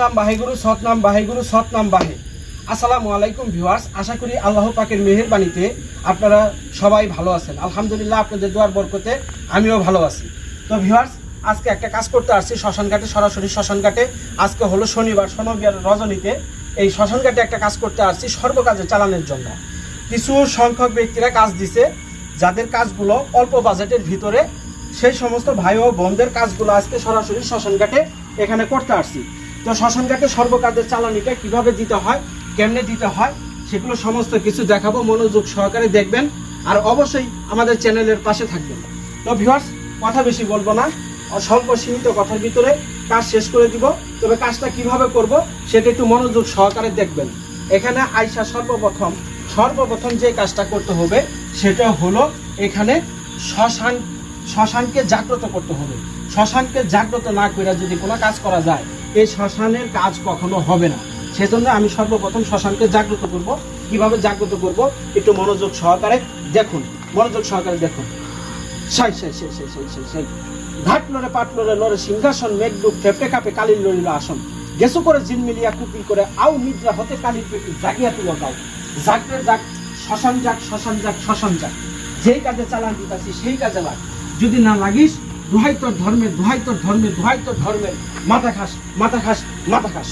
সতনাম বাহিগুরু সতনাম বাহিগুরু সতনাম বাহে। আসসালামু আলাইকুম ভিউয়ার্স, আশা করি আল্লাহ পাকের মেহেরবানিতে আপনারা সবাই ভালো আছেন। আলহামদুলিল্লাহ আপনাদের দোয়ার বরকতে আমিও ভালো আছি। তো ভিউয়ার্স, আজকে একটা কাজ করতে আসছি শ্মশানঘাটে, সরাসরি শ্মশানঘাটে। আজকে হলো শনিবার শনিবার রজনীতে এই শ্মশানঘাটে একটা কাজ করতে আসছি সর্বকাজে চালানোর জন্য। কিছু সংখ্যক ব্যক্তিরা কাজ দিছে, যাদের কাজগুলো অল্প বাজেটের ভিতরে সেই সমস্ত ভাই ও বোনদের কাজগুলো আজকে সরাসরি শ্মশানঘাটে এখানে করতে আসছি। তো শ্মশানঘাটে সর্বকাজের চালানিটা কীভাবে দিতে হয়, কেমনে দিতে হয়, সেগুলো সমস্ত কিছু দেখাবো, মনোযোগ সহকারে দেখবেন, আর অবশ্যই আমাদের চ্যানেলের পাশে থাকবেন। তো ভিউয়ার্স কথা বেশি বলব না, স্বল্প সীমিত কথার ভিতরে কাজ শেষ করে দিব, তবে কাজটা কীভাবে করব সেটা একটু মনোযোগ সহকারে দেখবেন। এখানে আইসা সর্বপ্রথম সর্বপ্রথম যে কাজটা করতে হবে, সেটা হলো এখানে শ্মশান, শ্মশানকে জাগ্রত করতে হবে। শ্মশানকে জাগ্রত না করে যদি কোনো কাজ করা যায় এই শ্মশানের কাজ কখনো হবে না। সেজন্য আমি সর্বপ্রথম শ্মশানকে জাগ্রত করব। কীভাবে জাগ্রত করব? একটু মনোযোগ সহকারে দেখুন। মনোযোগ সহকারে দেখুন। সাই সাই সাই সাই সাই সাই সাই। ঘাট লড়ে পাট লড়ে লড়ে সিংহাসন মেঘডুব ফেপে কাপে কালির লড়িল আসন। গেসু করে জিন মিলিয়া কুপিল করে আও নিদ্রা হতে কালির পেটি জাগিয়া তুলো গাও। জাগরে জাগ, শ্মশান যাক শ্মশান যাক শ্মশান যাক। যেই কাজে চালান দিতাছি সেই কাজে লাগ। যদি না লাগিস দোহাই তোর ধর্মের দোহাই তোর ধর্মের দোহাই তোর ধর্মের মাথা খাস মাথা খাস মাথা খাস।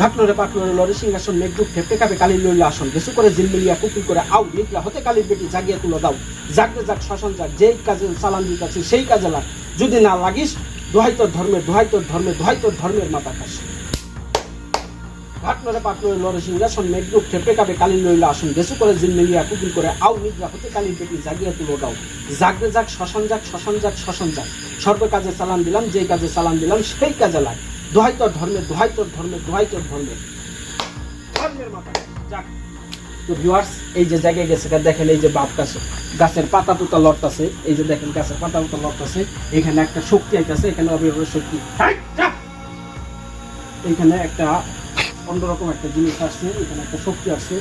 ঘাটলরে পাটলরে লরে সিংহাসন মেঘদুপ ফেপে কাপে কালির লইলে আসন। গেসু করে জিলমিলিয়া কুকুর করে আউ নিকলা হতে কালির বেটি জাগিয়া তুলো দাও। জাগরে যাক শ্মশান যাক, যেই কাজে চালান দিতাছি সেই কাজে লাগ। যদি না লাগিস, দোহাই তোর ধর্মের দোহাই তোর ধর্মের দোহাই তোর ধর্মের মাথা খাস। সিংহাসন মেঘদুপ ফেপে কাপে কালির লইলে আসন। গেসু করে করে আউ নিকলা হতে কালির বেটি জাগিয়া তুলো দাও জাগরে যাক, শ্মশান যাক শ্মশান যাক শ্মশান যাক। সর্ব কাজে চালান দিলাম যেই কাজে চালান দিলাম, সেই কাজে লাগ। ধর্মের দোহাই তোর ধর্মের মাথা যাক, তো ভিউয়ার্স এই যে জায়গায় গেছে দেখেন এই যে বাপ গাছে গাছের পাতা টুতা লড়তাছে এই যে দেখেন গাছের পাতা টুতা লড়তাছে এখানে একটা শক্তি আইতাছে, এখানে অবিভাবে শক্তি। যা! এইখানে একটা অন্যরকম একটা জিনিস আসছে, এখানে একটা শক্তি আসছে।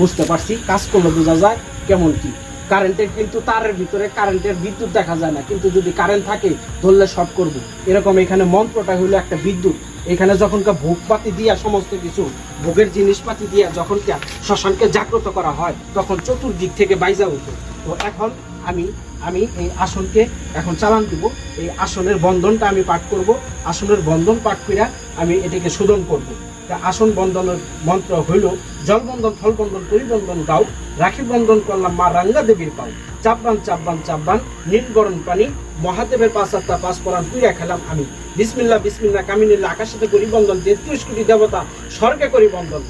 বুঝতে পারছি, কাজ করলে বোঝা যায় কেমন কি। কারেন্টের কিন্তু তারের ভিতরে কারেন্টের বিদ্যুৎ দেখা যায় না, কিন্তু যদি কারেন্ট থাকে, ধরলে শর্ট করব। এরকম এখানে মন্ত্রটা হলো একটা বিদ্যুৎ। এখানে যখন কা ভোগপাতি দিয়া সমস্ত কিছু, ভোগের জিনিসপাতি দিয়া যখন কা শ্মশানকে জাগ্রত করা হয়, তখন চতুর্দিক থেকে বাইজা উঠে। তো এখন আমি আমি এই আসনকে এখন চালান দিব। এই আসনের বন্ধনটা আমি পাঠ করব। আসনের বন্ধন পাঠ করে আমি এটাকে শোধন করব। আসন বন্ধনের মন্ত্র হইল, জলবন্ধন, থলবন্ধন পরিবন্ধন গাও, রাখি বন্ধন করলাম মা রাঙ্গা দেবীর পাও। চাপবান চাপবান চাপবান, নীল গরম পানি, মহাদেবের পাঁচ আত্মা পাঁচ পরাণ তুইয়া খেলাম আমি। বিসমিল্লা বিসমিল্লা কামিনিল্লা আকাশেতে করি বন্ধন, তেত্রিশ কোটি দেবতা স্বর্গে করি বন্ধন।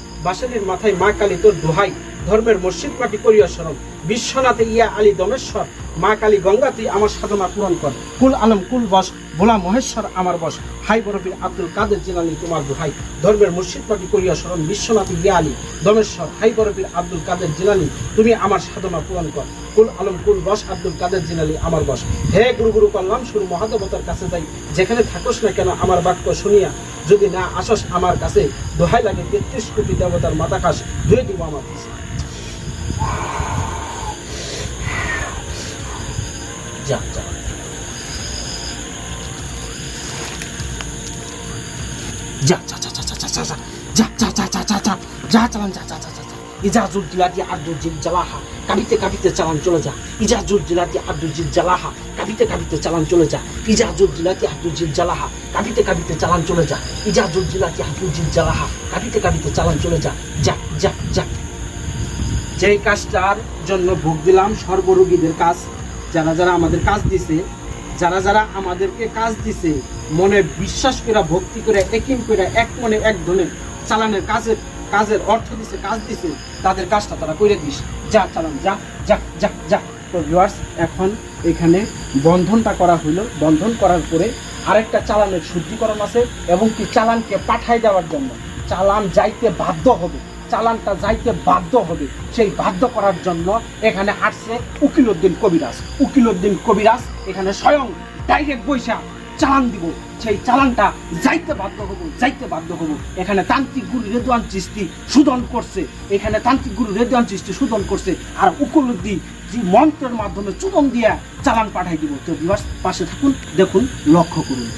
মাথায় মা কালী তোর দোহাই, ধর্মের মসজিদ মাটি করিয়া স্মরণ বিশ্বনাথে ইয়া আলী দমেশ্বর, মা কালী গঙ্গা, তুই আমার সাধনা পূরণ কর। কুল আলম, কুল বস, ভোলা মহেশ্বর আমার বস। হাই বরফির আব্দুল কাদের জিলানি, তোমার দোহাই। ধর্মের মুর্শিদ পাটি করিয়া স্মরণ বিশ্বনাথ ইয়া আলী দমেশ্বর। হাই বরফির আব্দুল কাদের জিলানি, তুমি আমার সাধনা পূরণ কর। কুল আলম, কুল বস, আব্দুল কাদের জিলানি আমার বস। হে গুরু গুরু করলাম শুরু মহাদেবতার কাছে যাই। যেখানে থাকোস না কেন আমার বাক্য শুনিয়া, যদি না আসস আমার কাছে, দোহাই লাগে তেত্রিশ কোটি দেবতার খাস ধুয়ে দিব আমার কাছে। যা কাজটার জন্য ভোগ দিলাম সর্বরোগীদের কাজ যারা যারা আমাদের কাজ দিছে, যারা যারা আমাদেরকে কাজ দিছে, মনে বিশ্বাস করে ভক্তি করে একিম করে এক মনে এক ধনে চালানের কাজের কাজের অর্থ দিছে, কাজ দিছে, তাদের কাজটা তারা করে দিস। যা, চালান, যা যা যা যা। তো ভিউয়ার্স এখন এখানে বন্ধনটা করা হইল। বন্ধন করার পরে আরেকটা চালানের শুদ্ধিকরণ আছে এবং কি চালানকে পাঠাই দেওয়ার জন্য। চালান যাইতে বাধ্য হবে। চালানটা যাইতে বাধ্য হবে। সেই বাধ্য করার জন্য এখানে আসছে উকিলউদ্দিন কবিরাজ। উকিলউদ্দিন কবিরাজ এখানে স্বয়ং ডাইরেক্ট বৈশা চালান দিব। সেই চালানটা যাইতে বাধ্য হব, যাইতে বাধ্য হব। এখানে তান্ত্রিক গুরু রেদওয়ান চিস্তি সুদন করছে। এখানে তান্ত্রিক গুরু রেদওয়ান চিস্তি সুদন করছে আর উকুলুদ্দি যে মন্ত্রের মাধ্যমে চুদন দিয়া চালান পাঠাই দিব। তো পাশে থাকুন, দেখুন, লক্ষ্য করুন।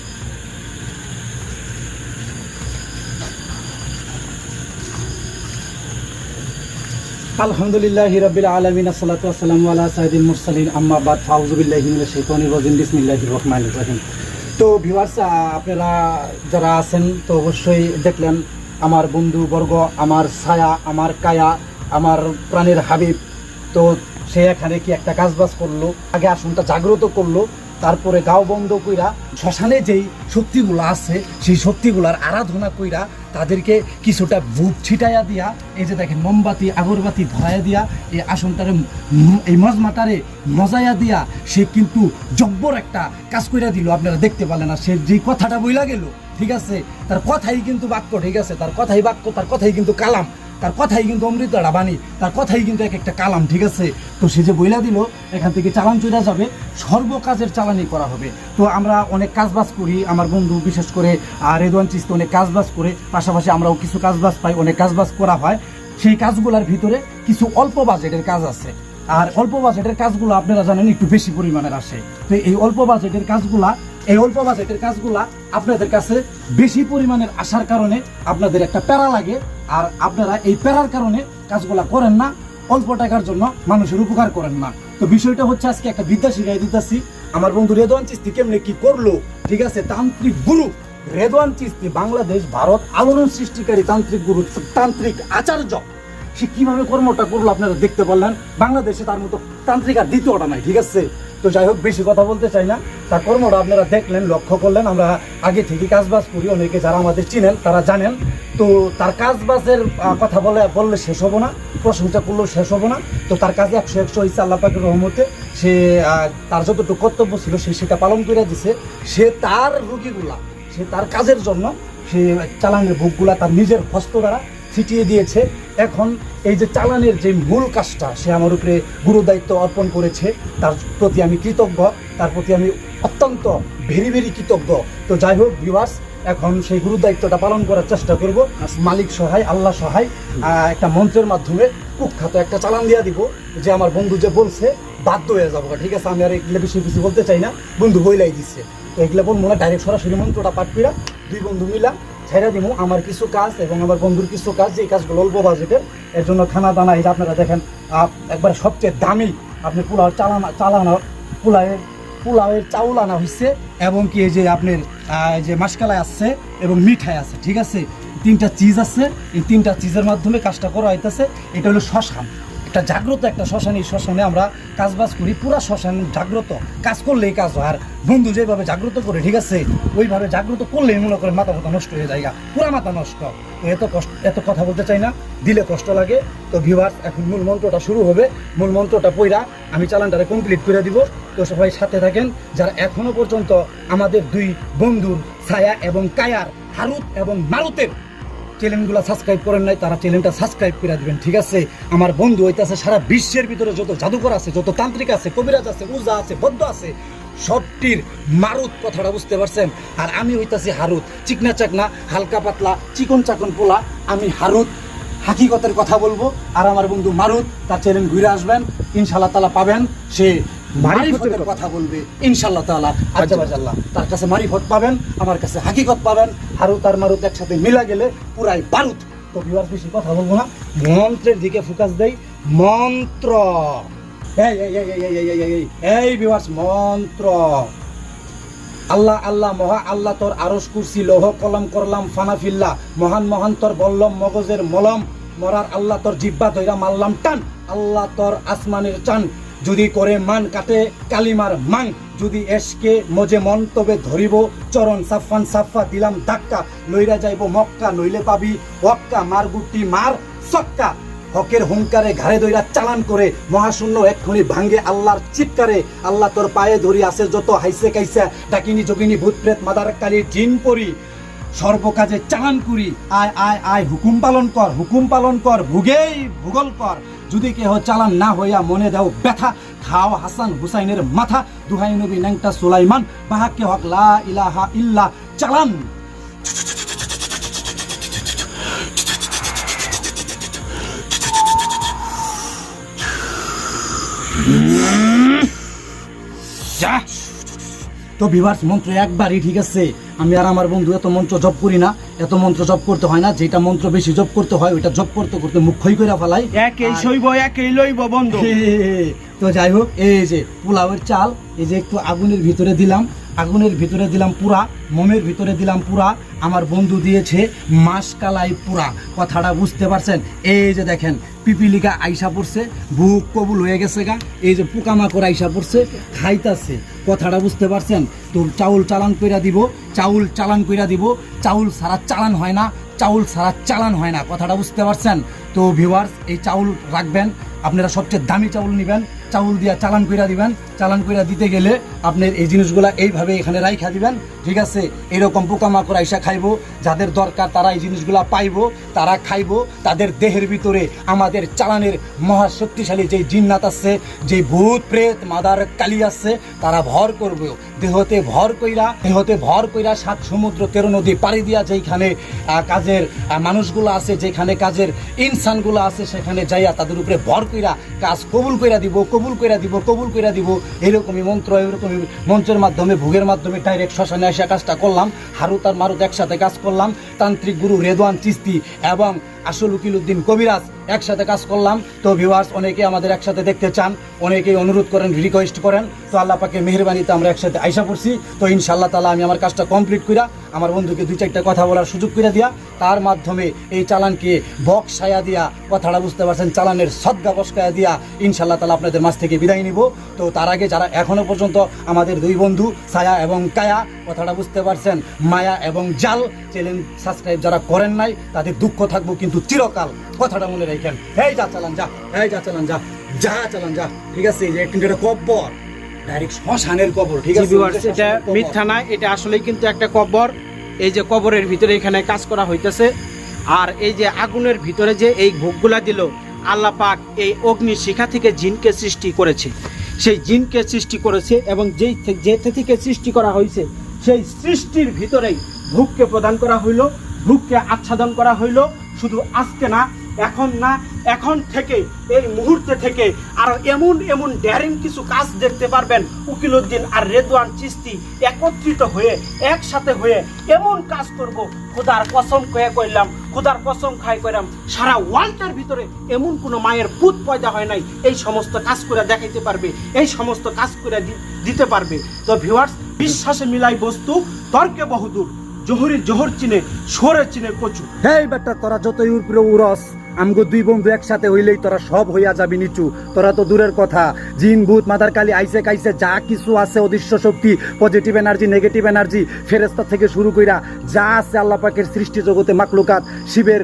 আলহামদুলিল্লাহ হিরাবিল আলমিন, আসসালাতু আসসালামু আলা সাইদিন মুরসালিন, আম্মা বাদ ফাউজুবিল্লাহি শাইতানির রাজিম, বিসমিল্লাহির রহমানির রহিম। তো ভিউয়ার্স আপনারা যারা আছেন, তো অবশ্যই দেখলেন, আমার বন্ধু বর্গ, আমার ছায়া, আমার কায়া, আমার প্রাণের হাবিব, তো সে এখানে কি একটা কাজবাজ করল? আগে আসনটা জাগ্রত করল তারপরে গাও বন্ধ কইরা শ্মশানে যেই শক্তিগুলো আছে, সেই শক্তিগুলার আরাধনা কইরা তাদেরকে কিছুটা ভূত ছিটাইয়া দিয়া, এই যে দেখেন মোমবাতি, আগরবাতি ধরাইয়া দিয়া, এই আসনটারে এই মজমাটারে মজাইয়া দিয়া সে কিন্তু জব্বর একটা কাজ কইরা দিল। আপনারা দেখতে পারলেন না, সে যে কথাটা বইলা গেল, ঠিক আছে? তার কথাই কিন্তু বাক্য, ঠিক আছে? তার কথাই বাক্য, তার কথাই কিন্তু কালাম। তার কথাই কিন্তু অমৃত বাণী তার কথাই কিন্তু এক একটা কালাম, ঠিক আছে? তো সে যে বইলা দিল, এখান থেকে চালান চলে যাবে, সর্বকাজের চালানি করা হবে। তো আমরা অনেক কাজবাজ করি, আমার বন্ধু বিশেষ করে রেদওয়ান চিস্তি অনেক কাজবাজ করে, পাশাপাশি আমরাও কিছু কাজবাজ পাই, অনেক কাজবাজ করা হয়। সেই কাজগুলোর ভিতরে কিছু অল্প বাজেটের কাজ আছে। আর অল্প বাজেটের কাজগুলো আপনারা জানেন একটু বেশি পরিমাণের আসে। তো এই অল্প বাজেটের কাজগুলা এই অল্প বাজেটের কাজগুলা আপনাদের কাছে বেশি পরিমাণের আসার কারণে আপনাদের একটা প্যারা লাগে, আর আপনারা এই প্যারার কারণে কাজগুলা করেন না, অল্প টাকার জন্য মানুষের উপকার করেন না। তো বিষয়টা হচ্ছে, আজকে একটা বিদ্যা শিখাই দিতেছি। আমার বন্ধু রেদওয়ান চিস্তি কেমনে কি করল? ঠিক আছে, তান্ত্রিক গুরু। রেদওয়ান চিস্তি বাংলাদেশ, ভারত, আলোড়ন সৃষ্টিকারী তান্ত্রিক গুরু, তান্ত্রিক আচার্য। সে কীভাবে কর্মটা করল আপনারা দেখতে পারলেন? বাংলাদেশে তার মতো তান্ত্রিক আর দ্বিতীয়টা নাই, ঠিক আছে? তো যাই হোক, বেশি কথা বলতে চাই না। তার কর্মটা আপনারা দেখলেন, লক্ষ্য করলেন, আমরা আগে থেকে কাজবাজ করি। অনেকে যারা আমাদের চিনেন, তারা জানেন। তো তার কাজবাজের কথা বলে, বললে শেষ হব না, প্রশংসা করলেও শেষ হব না। তো তার কাজে একশো একশো হয়েছে আল্লাহ পাকের রহমতে। সে তার যতটুকু কর্তব্য ছিল, সে সেটা পালন করে দিছে। সে তার রুগীগুলা, সে তার কাজের জন্য, সে চালানের ভোগগুলা তার নিজের হস্ত দ্বারা ছিটিয়ে দিয়েছে। এখন এই যে চালানের যে মূল কাজটা সে আমার উপরে গুরু দায়িত্ব অর্পণ করেছে। তার প্রতি আমি কৃতজ্ঞ তার প্রতি আমি অত্যন্ত ভেরি ভেরি কৃতজ্ঞ। তো যাই হোক ভিউয়ার্স এখন সেই গুরু দায়িত্বটা পালন করার চেষ্টা করব। মালিক সহায় আল্লাহ সহায়। একটা মন্ত্রের মাধ্যমে কুখ্যাত একটা চালান দিয়ে দিব যে আমার বন্ধু যে বলছে বাধ্য হয়ে যাব। ঠিক আছে আমি আর এগুলো বেশি কিছু বলতে চাই না। বন্ধু বইলাই দিচ্ছে তো এগুলো বলব না ডাইরেক্ট সরাসরি মন্ত্রটা পাঠ কইরা দুই বন্ধু মিলা ছেড়ে দিব আমার কিছু কাজ এবং আমার বন্ধুর কিছু কাজ যে কাজগুলো অল্প বাজেটের। এর জন্য খানা দানা যে আপনারা দেখেন একবার সবচেয়ে দামি আপনি পোলাও চালানা, চালানো, পোলাওয়ের পোলাওয়ের চাউল আনা হয়েছে এবং কি এই যে আপনার যে মাসকালাই আছে এবং মিঠাই আছে, ঠিক আছে? তিনটা চিজ আছে, এই তিনটা চিজের মাধ্যমে কাজটা করা হইতেছে। এটা হলো শ্মশান একটা জাগ্রত একটা শ্মশান, এই শ্মশানে আমরা কাজবাজ করি, পুরা শ্মশান জাগ্রত। কাজ করলেই কাজ হয়। আর বন্ধু যেভাবে জাগ্রত করে, ঠিক আছে, ওইভাবে জাগ্রত করলেই মনে করেন মাথা মাথা নষ্ট হয়ে যায় পুরা মাথা নষ্ট। এত কষ্ট, এত কথা বলতে চাই না, দিলে কষ্ট লাগে। তো ভিউয়ার্স এখন মূল মন্ত্রটা শুরু হবে। মূল মন্ত্রটা পইরা আমি চালানটারে কমপ্লিট করে দিব। তো সবাই সাথে থাকেন, যারা এখনও পর্যন্ত আমাদের দুই বন্ধুর ছায়া এবং কায়ার, হারুত এবং মারুতের চ্যানেলগুলো সাবস্ক্রাইব করেন নাই, তারা চ্যানেলটা সাবস্ক্রাইব করে দিবেন, ঠিক আছে? আমার বন্ধু হইতাছে, সারা বিশ্বের ভিতরে যত জাদুকর আছে, যত তান্ত্রিক আছে, কবিরাজ আছে, উজা আছে, বদ্ধ আছে, সবটির মারুত কথাটা বুঝতে পারছেন? আর আমি হইতাছি হারুত, চিকনা চাকনা, হালকা পাতলা, চিকন চাকন পোলা, আমি হারুত, হাকিকতের কথা বলব। আর আমার বন্ধু মারুত, তার চ্যানেল ঘুরে আসবেন ইনশাল্লাহ তালা পাবেন। সে মারিফতের কথা। বলবে ইনশাল্লাহ তাআলা। আজ্জা তার কাছে মারিফত পাবেন আমার কাছে হাকিকত পাবেন হারুত আর মারুত একসাথে মিলা গেলে পুরাই বারুত তো বিবার বেশি কথা বলব না মন্ত্রের দিকে ফোকাস দেই মন্ত্র। এই এই এই এই এই এই এই এই এই বিভার্স মন্ত্র। আল্লাহ আল্লাহ মহা আল্লাহ তোর আরস কুরসি লৌহ কলম করলাম ফানাফিল্লা মহান মহান তোর বল্লম মগজের মলম মরার আল্লাহ তোর জিব্বা ধইরা মারলাম টান। আল্লাহ তোর আসমানের চান যদি করে মান কাটে কালিমার মান যদি এসকে মজে মন, তবে ধরিব চরণ সাফান সাফা দিলাম ধাক্কা, লইরা যাইব মক্কা, নইলে পাবি ওয়াক্কা, মার গুটি মার সক্কা হকের হুঙ্কারে ঘাড়ে দইরা চালান করে, মহাশূন্য এক্ষুনি ভাঙ্গে আল্লাহর চিৎকারে। আল্লাহ তোর পায়ে ধরি আছে যত হাইসে কাইসা, ডাকিনি যোগিনী ভূত প্রেত মাদার কালী জিন পরি। সর্বকাজে চালান করি, আয় আয় আয়, হুকুম পালন কর, হুকুম পালন কর, ভুগেই ভূগোল কর। যদি কেহ চালান না হইয়া মনে দাও ব্যথা, খাও হাসান হুসাইনের মাথা। দুহাই নবী ন্যাংটা সুলাইমান, বাহাকে হক লা ইলাহা ইল্লা, চালান। তো ভিভার্স মন্ত্র একবারই ঠিক আছে। আমি আর আমার বন্ধু এত মন্ত্র জব করি না এত মন্ত্র জব করতে হয় না যেটা মন্ত্র বেশি জব করতে হয় ওইটা জব করতে করতে মুখ্যই ক্ষয় করে ফেলাই। একই একই লইব বন্ধু। হে, তো যাই হোক এই যে পোলাওয়ের চাল এই যে একটু আগুনের ভিতরে দিলাম আগুনের ভিতরে দিলাম পুরা, মোমের ভিতরে দিলাম পুরা, আমার বন্ধু দিয়েছে মাসকালাই পুরা। কথাটা বুঝতে পারছেন? এই যে দেখেন, পিপিলিকা আইসা পড়ছে, বুক কবুল হয়ে গেছে গা, এই যে পোকামাকড় আইসা পড়ছে, খাইতাছে। কথাটা বুঝতে পারছেন? তো চাউল চালান কইরা দিব, চাউল চালান কইরা দিব, চাউল সারা চালান হয় না, চাউল সারা চালান হয় না। কথাটা বুঝতে পারছেন? তো ভিউয়ার্স এই চাউল রাখবেন আপনারা সবচেয়ে দামি চাউল নেবেন, চাউল দিয়া চালান কইরা দিবেন, চালান কইরা দিতে গেলে আপনার এই জিনিসগুলা এইভাবে এখানে রাইখা দিবেন। ঠিক আছে? এরকম পোকামাকড় আইসা খাইবো, যাদের দরকার তারা এই জিনিসগুলা পাইবো, তারা খাইবো, তাদের দেহের ভিতরে আমাদের চালানের মহাশক্তিশালী যে জিন্নাত আছে যে ভূত, প্রেত, মাদার, কালি আছে, তারা ভর করবে। দেহতে ভর কইরা, দেহতে ভর কইরা সাত সমুদ্র, তেরো নদী পাড়ি দিয়া যেখানে কাজের মানুষগুলো আছে, যেখানে কাজের ইনসানগুলো আছে, সেখানে যাইয়া তাদের উপরে ভর কইরা কাজ কবুল কইরা দিব, কবুল কইরা দিব, কবুল কইরা দিব। এরকমই মন্ত্র এরকমই মঞ্চের মাধ্যমে, ভোগের মাধ্যমে ডাইরেক্ট শ্মশানে এসে কাজটা করলাম। হারুত আর মারুত একসাথে কাজ করলাম। তান্ত্রিক গুরু রেদওয়ান চিস্তি এবং আসল উকিলউদ্দিন কবিরাজ, একসাথে কাজ করলাম। তো ভিউয়ার্স অনেকে আমাদের একসাথে দেখতে চান, অনেকেই অনুরোধ করেন রিকোয়েস্ট করেন। তো আল্লাহ মেহরবানিতে আমরা একসাথে আইসা পড়ছি। তো ইনশাল্লাহ তালা আমি আমার কাজটা কমপ্লিট কইরা, আমার বন্ধুকে দুই চারটা কথা বলার সুযোগ করে দিয়া, তার মাধ্যমে এই চালানকে বক্স সায়া দিয়া, কথাটা বুঝতে পারছেন, চালানের সদ্গা বসকায়া দিয়া ইনশাল্লাহ তালা আপনাদের মাছ থেকে বিদায় নিব। তো তার আগে যারা এখনও পর্যন্ত আমাদের দুই বন্ধু ছায়া এবং কায়া, কথাটা বুঝতে পারছেন, মায়া এবং জাল চ্যানেল সাবস্ক্রাইব যারা করেন নাই, তাদের দুঃখ থাকব, কিন্তু চিরকাল কথাটা মনে রাখেন। এই যা চালান যা এই যা চালান যা যা চালান যা ঠিক আছে? এই যে কিন্তু এটা কব্বর। ডাইরেক্ট শ্মশানের কবর ঠিক আছে? এটা মিথ্যা না এটা আসলেই কিন্তু একটা কবর এই যে কবরের ভিতরে এখানে কাজ করা হইতেছে। আর এই যে আগুনের ভিতরে যে এই ভোগগুলা দিল আল্লাহ পাক এই অগ্নি শিখা থেকে জিনকে সৃষ্টি করেছে। সেই জিনকে সৃষ্টি করেছে এবং যেই যে থেকে সৃষ্টি করা হয়েছে সেই সৃষ্টির ভিতরেই ভোগকে প্রদান করা হইল ভোগকে আচ্ছাদন করা হইল। শুধু আজকে না, এখন না, এখন থেকে, এই মুহূর্তে থেকে আর এমন এমন ড্যারিং কিছু কাজ দেখতে পারবেন উকিলউদ্দিন আর রেদওয়ান চিস্তি একত্রিত হয়ে, একসাথে হয়ে এমন কাজ করব, খোদার কসম কয়ে কইলাম, খোদার কসম খাই করলাম সারা ওয়ার্ল্ডের ভিতরে এমন কোনো মায়ের পুত পয়দা হয় নাই, এই সমস্ত কাজ করে দেখাইতে পারবে, এই সমস্ত কাজ করে দিতে পারবে। তো ভিউয়ার্স বিশ্বাসে মিলাই বস্তু, তর্কে বহুদূর। জোহরে জোহর চিনে সোরে চিনে কচু। হেই বেটা তোরা যতই উপরে উরস আমগো দুই বন্ধু একসাথে হইলেই তোরা সব হইয়া যাবি নিচু। তোরা তো দূরের কথা। জিন ভূত মাদার কালী আইসে কাইসে যা কিছু আছে অদৃশ্য শক্তি পজিটিভ এনার্জি নেগেটিভ এনার্জি ফেরেস্তা থেকে শুরু কইরা যা আছে আল্লাহ পাকের সৃষ্টি জগতে মাকলুকাত শিবের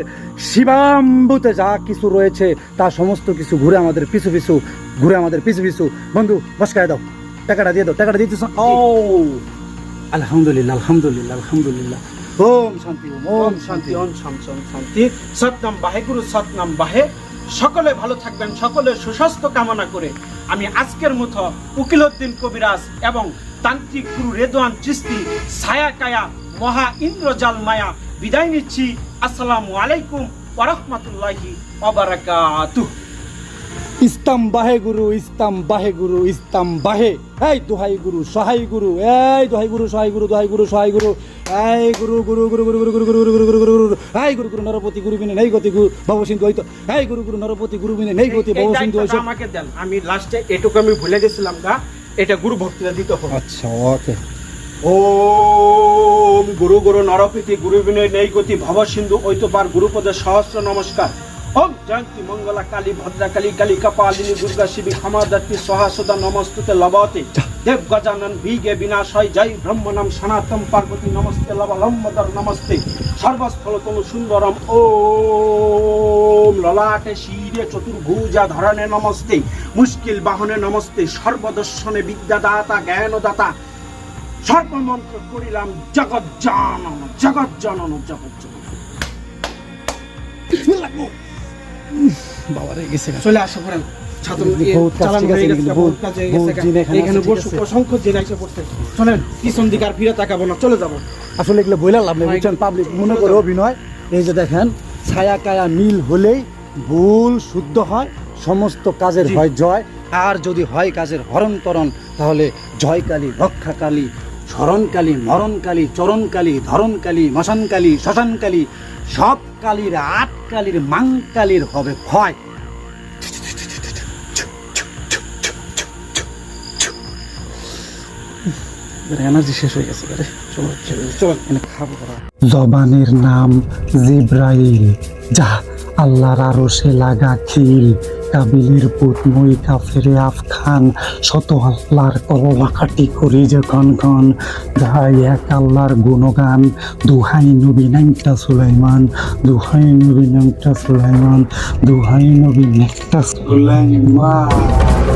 শিবাম্বুতে যা কিছু রয়েছে তা সমস্ত কিছু ঘুরে আমাদের পিছু পিছু ঘুরে আমাদের পিছু পিছু। বন্ধু বসকায় দাও। টাকাটা দিয়ে দাও টাকাটা দিতেছ? ও। আলহামদুলিল্লাহ আলহামদুলিল্লাহ আলহামদুলিল্লাহ। ওম শান্তি ওম শান্তি। ওম শান্তি ওম শান্তি। সতনাম বাহে গুরু সতনাম বাহে। সকলে ভালো থাকবেন সকলে সুস্বাস্থ্য কামনা করে। আমি আজকের মতো উকিলউদ্দিন কবিরাজ এবং তান্ত্রিক গুরু রেদওয়ান চিস্তি ছায়া কায়া মহা ইন্দ্রজাল মায়া বিদায় নিচ্ছি। আসসালামু আলাইকুম ওরহমতুল্লাহি ওবারাকাতুহ ইস্তাম বাহে গুরু ইস্তাম বাহে গুরু ইস্তাম বাহে এই দোহাই গুরু সহাই গুরু এই দোহাই গুরু সহাই গুরু দোহাই গুরু সহাই গুরু এই গুরু গুরু গুরু গুরু গুরু গুরু গুরু গুরু গুরু গুরু গুরু গুরু এই গুরু গুরু নরপতি গুরু বিনে নেই গতি গুরু ভব সিন্ধু হইতো এই গুরু গুরু নরপতি গুরু বিনে নেই গতি ভব সিন্ধু হইতো আমাকে দেন আমি লাস্টে এটুকু আমি ভুলে গেছিলাম গা এটা গুরু ভক্তিরা দিতে হবে আচ্ছা ওকে ওম গুরু গুরু নরপতি গুরু বিনয় নেই গতি ভব সিন্ধু ঐতপার গুরুপদে সহস্র নমস্কার ওম জয়ন্তী, মঙ্গলা, কালী, ভদ্রা, কালী কালী, কপালিনী, দুর্গা, শিবী, ক্ষমাদাত্রী সহা সদা নমস্তুতে, লবতে। দেব গজানন বিগে বিনাশয় জয় ব্রহ্মণম সনাতন, পার্বতী, নমস্তে লবলম্বদর নমস্তে। সর্বস্থলতম সুন্দরম, ওম ললাটে শিরে চতুর্ভুজা ধরনে নমস্তে। মুশকিল বাহনে নমস্তে, সর্বদর্শনে বিদ্যাদাতা, জ্ঞানদাতা। সর্বমন্ত্র করিলাম জগৎ জানন জগৎ জনন জগৎ জনন গেছে। চলে আসা আসলে এগুলো বইলা লাভ নেই বুঝছেন? পাবলিক মনে করে অভিনয়। এই যে দেখেন ছায়া কায়া মিল হলেই ভুল শুদ্ধ হয় সমস্ত কাজের। হয় জয়। আর যদি হয় কাজের হরণ তরণ তাহলে জয়কালী রক্ষাকালী স্মরণকালী মরণকালী চরণকালী ধরণকালী মশানকালী শ্মশানকালী সব কালীর আট কালীর মাঙ্কালির হবে ভয়। জবানের নাম জিব্রাইল যা আল্লাহর আরও সে লাগা খিল। কাবিলের ওই কাফেরে আফখান শত আল্লাহর কলমাকাটি করি যখন ক্ষণ গাই এক আল্লাহর গুণগান, দুহাই নবী নাইটা সুলাইমান, দুহাই নবী নাইটা সুলাইমান, দুহাই নবী নাইটা সুলাইমান।